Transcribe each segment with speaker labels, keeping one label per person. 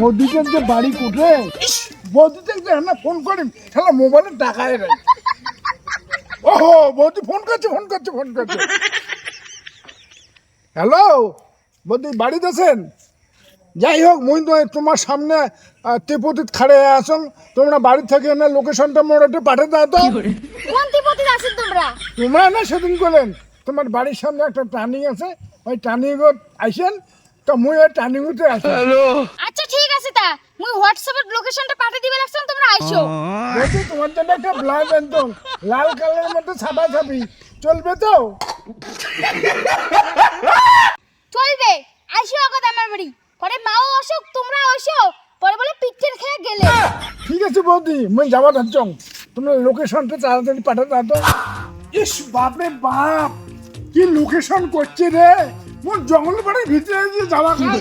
Speaker 1: বৌদিদের যে বাড়ি কোটে? বৌদিদের যে না ফোন করেন তাহলে মোবাইলে টাকায় রে। ওহো বৌদি ফোন করছে ফোন করছে ফোন করছে। হ্যালো বৌদি বাড়িতে আছেন যাই হোক মুই তো তোমার সামনে তেপতিত খাড়ে আসুন। তোমরা বাড়ি থেকে না লোকেশনটা মোড় একটু পাঠিয়ে দাও তো।
Speaker 2: কোন তিপতি আছেন তোমরা?
Speaker 1: তোমরা না সেদিন করলেন। তোমার বাড়ির সামনে একটা টার্নিং আছে। ওই টার্নিং আইসেন তো মুই ওই
Speaker 2: আচ্ছা ঠিক আছে তা। মুই হোয়াটসঅ্যাপে লোকেশনটা পাঠিয়ে দিবে তোমরা
Speaker 1: তোমার জন্য একটা ব্লাউজ আনতাম লাল কালারের মধ্যে ছাপা ছাপি চলবে তো?
Speaker 2: চলবে। আইসো আগত আমার বাড়ি। পরে মাও অসুখ তোমরা পরে বলে খেয়ে গেলে।
Speaker 1: ঠিক আছে বৌদি মুই যাব ধরছং তোমরা লোকেশনটা তাড়াতাড়ি পাঠিয়ে দাও তো। ইস বাপরে বাপ! কি লোকেশন করছে রে? মোর জঙ্গল বাড়ির ভিতরে দিয়ে যাওয়া খায়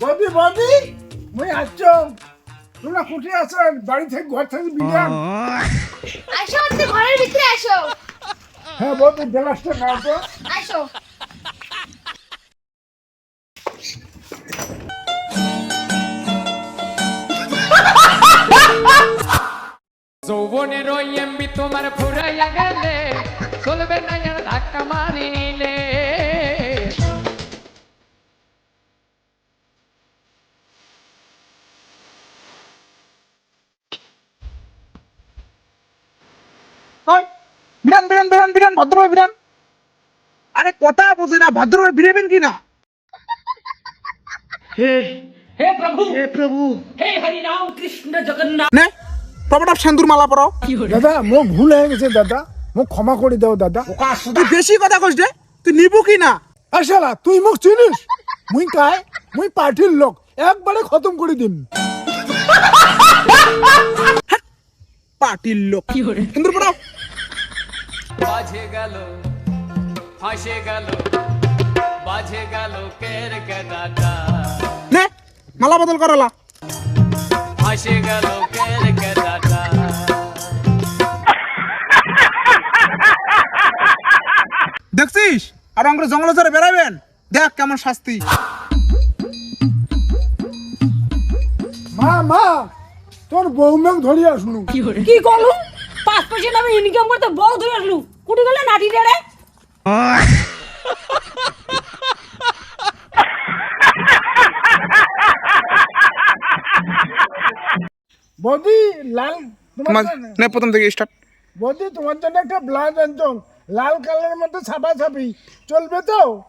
Speaker 1: বৌদি বৌদি মুই আসছ। তোমরা কোথায় আছেন বাড়ি থেকে ঘর থেকে বিরিয়ান
Speaker 2: আইসো আমাদের ঘরের ভিতরে আইসো
Speaker 1: হ্যাঁ বৌদি গ্লাসটা নাও তো।
Speaker 2: আইসো
Speaker 3: যৌবনের ওই এমবি তোমার ফুরাইয়া গেলে চলবে না আর ধাক্কা মারিলে।
Speaker 4: ওই, বিরান বিরান বিরান বিরান ভদ্রভাবে বিরান আরে কথা বোঝে না ভদ্রভাবে বিরেবেন কি না?
Speaker 3: হে প্রভু। হে প্রভু। হে হরি রাম কৃষ্ণ জগন্নাথ।
Speaker 4: প্রপাট সিন্দুর মালা পরাও।
Speaker 1: দাদা মোক ভুল হয়ে গেছে দাদা। মোক ক্ষমা করে দাও দাদা।
Speaker 4: তুই বেশি কথা কইস রে তুই নিবু কি না?
Speaker 1: আশালা তুই মোক চিনিস? মুই কাই মুই পার্টির লোক। একবারে খতম করে দিম।
Speaker 4: পার্টির লোক। সিন্দুর পরাও
Speaker 3: বাজে গেল ফাঁসে গেল বাজে গেল কের কেদাটা
Speaker 4: নে মালা বদল করালা
Speaker 3: ফাঁসে গেল
Speaker 4: আর আমরা জঙ্গলে ধরে বেড়াবেন দেখ কেমন শাস্তি।
Speaker 1: মা মা তোর বউ মেঘ ধরি আসলু।
Speaker 5: কি করলু? পাঁচ পার্সেন্ট আমি ইনকাম করতে বউ ধরে আসলু। কুটি গেলে নাটি রে
Speaker 1: বৌদি লাল তোমার
Speaker 4: প্রথম থেকে স্টার্ট
Speaker 1: বৌদি তোমার জন্য একটা ব্লাউজ আনতাম লাল কালারের মধ্যে ছাপা ছাপি চলবে তো?